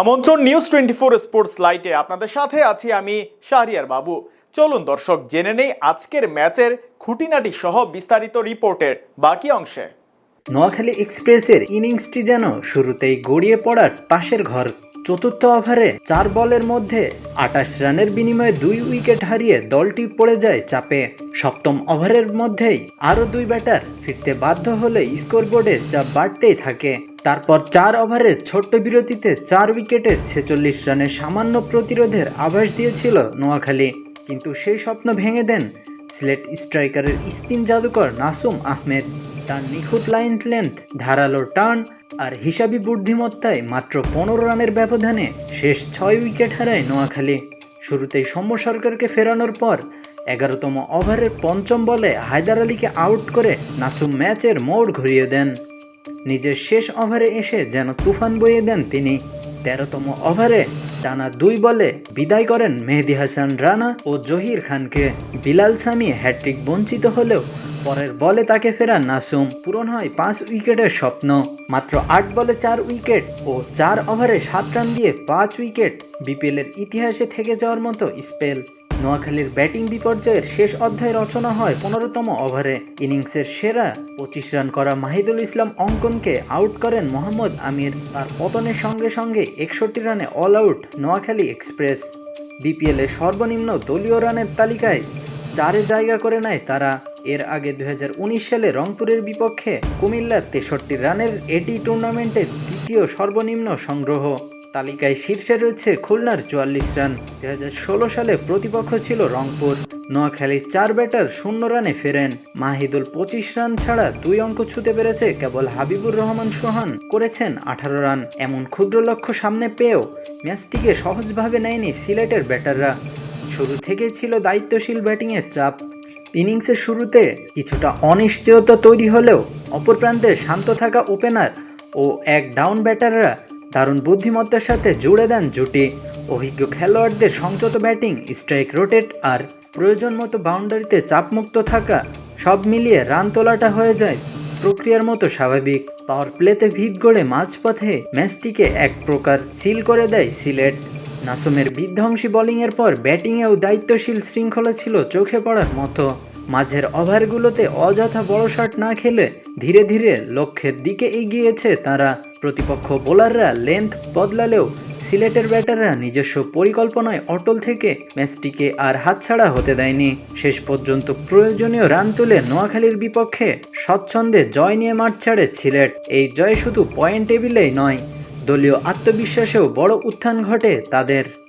আমন্ত্রণ news twenty four sports লাইটে আপনাদের সাথে আছি আমি শাহরিয়ার বাবু। চলুন দর্শক, জেনে নেই আজকের ম্যাচের খুঁটিনাটি সহ বিস্তারিত রিপোর্টের বাকি অংশে। নোয়াখালী এক্সপ্রেসের ইনিংসটি যেন শুরুতেই গড়িয়ে পড়ার পাশের ঘর চতুর্থ ওভারে চার বলের মধ্যে আটাশ রানের বিনিময়ে দুই উইকেট হারিয়ে দলটি পড়ে যায় চাপে। সপ্তম ওভারের মধ্যেই আরও দুই ব্যাটার ফিরতে বাধ্য হলে স্কোরবোর্ডে চাপ বাড়তেই থাকে। তারপর চার ওভারের ছোট্ট বিরতিতে চার উইকেটে ছেচল্লিশ রানের সামান্য প্রতিরোধের আভাস দিয়েছিল নোয়াখালী। কিন্তু সেই স্বপ্ন ভেঙে দেন সিলেট স্ট্রাইকারের স্পিন জাদুকর নাসুম আহমেদ। তার নিখুঁত লাইন লেন্থ ধারালো টার্ন আর হিসাবি বুদ্ধিমত্তায় মাত্র পনেরো রানের ব্যবধানে শেষ ছয় উইকেট হারায় নোয়াখালী। শুরুতেই সৌম্য সরকারকে ফেরানোর পর এগারোতম ওভারের পঞ্চম বলে হায়দার আলীকে আউট করে নাসুম ম্যাচের মোড় ঘুরিয়ে দেন। নিজের শেষ ওভারে এসে যেন তুফান বইয়ে দেন তিনি। তেরোতম ওভারে টানা দুই বলে বিদায় করেন মেহেদি হাসান রানা ও জহির খানকে। বিলাল সামি হ্যাট্রিক বঞ্চিত হলেও পরের বলে তাকে ফেরান নাসুম পূরণ হয় পাঁচ উইকেটের স্বপ্ন। মাত্র আট বলে চার উইকেট ও চার ওভারে সাত রান দিয়ে পাঁচ উইকেট। বিপিএলের ইতিহাসে থেকে যাওয়ার মতো স্পেল। নোয়াখালীর ব্যাটিং বিপর্যয়ের শেষ অধ্যায় রচনা হয় পনেরোতম ওভারে। ইনিংসের সেরা পঁচিশ রান করা মাহিদুল ইসলাম অঙ্কনকে আউট করেন মোহাম্মদ আমির। আর পতনের সঙ্গে সঙ্গে একষট্টি রানে অল আউট নোয়াখালী এক্সপ্রেস। বিপিএলের সর্বনিম্ন দলীয় রানের তালিকায় চারে জায়গা করে নেয় তারা। এর আগে দুই হাজার উনিশ সালে রংপুরের বিপক্ষে কুমিল্লার তেষট্টি রানের এটি টুর্নামেন্টের দ্বিতীয় সর্বনিম্ন সংগ্রহ তালিকায় শীর্ষে রয়েছে খুলনার চুয়াল্লিশ রান। দুহাজার ষোলো সালে প্রতিপক্ষ ছিল রংপুর। নোয়াখালীর চার ব্যাটার শূন্য রানে ফেরেন। মাহিদুল পঁচিশ রান ছাড়া দুই অঙ্ক ছুতে পেরেছে কেবল হাবিবুর রহমান সোহান, করেছেন আঠারো রান। এমন ক্ষুদ্র লক্ষ্য সামনে পেয়েও ম্যাচটিকে সহজভাবে নেয়নি সিলেটের ব্যাটাররা। শুরু থেকেই ছিল দায়িত্বশীল ব্যাটিংয়ের চাপ। ইনিংসের শুরুতে কিছুটা অনিশ্চয়তা তৈরি হলেও অপর প্রান্তে শান্ত থাকা ওপেনার ও এক ডাউন ব্যাটাররা দারুণ বুদ্ধিমত্তার সাথে জুড়ে দেন জুটি। অভিজ্ঞ খেলোয়াড়দের সংযত ব্যাটিং, স্ট্রাইক রোটেট আর প্রয়োজন মতো বাউন্ডারিতে চাপমুক্ত থাকা সব মিলিয়ে রান তোলাটা হয়ে যায় প্রক্রিয়ার মতো স্বাভাবিক। পাওয়ার প্লেতে ভিত গড়ে মাঝপথে ম্যাচটিকে এক প্রকার সিল করে দেয় সিলেট। নাসুমের বিধ্বংসী বোলিংয়ের পর ব্যাটিংয়েও দায়িত্বশীল শৃঙ্খলা ছিল চোখে পড়ার মতো। মাঝের ওভারগুলোতে অযথা বড় শট না খেলে ধীরে ধীরে লক্ষ্যের দিকে এগিয়েছে তারা। প্রতিপক্ষ বোলাররা লেন্থ বদলালেও সিলেটের ব্যাটাররা নিজস্ব পরিকল্পনায় অটল থেকে ম্যাচটিকে আর হাতছাড়া হতে দেয়নি। শেষ পর্যন্ত প্রয়োজনীয় রান তুলে নোয়াখালীর বিপক্ষে স্বচ্ছন্দে জয় নিয়ে মাঠ ছাড়ে সিলেট। এই জয় শুধু পয়েন্ট টেবিলেই নয় দলীয় আত্মবিশ্বাসেও বড় উত্থান ঘটে তাদের।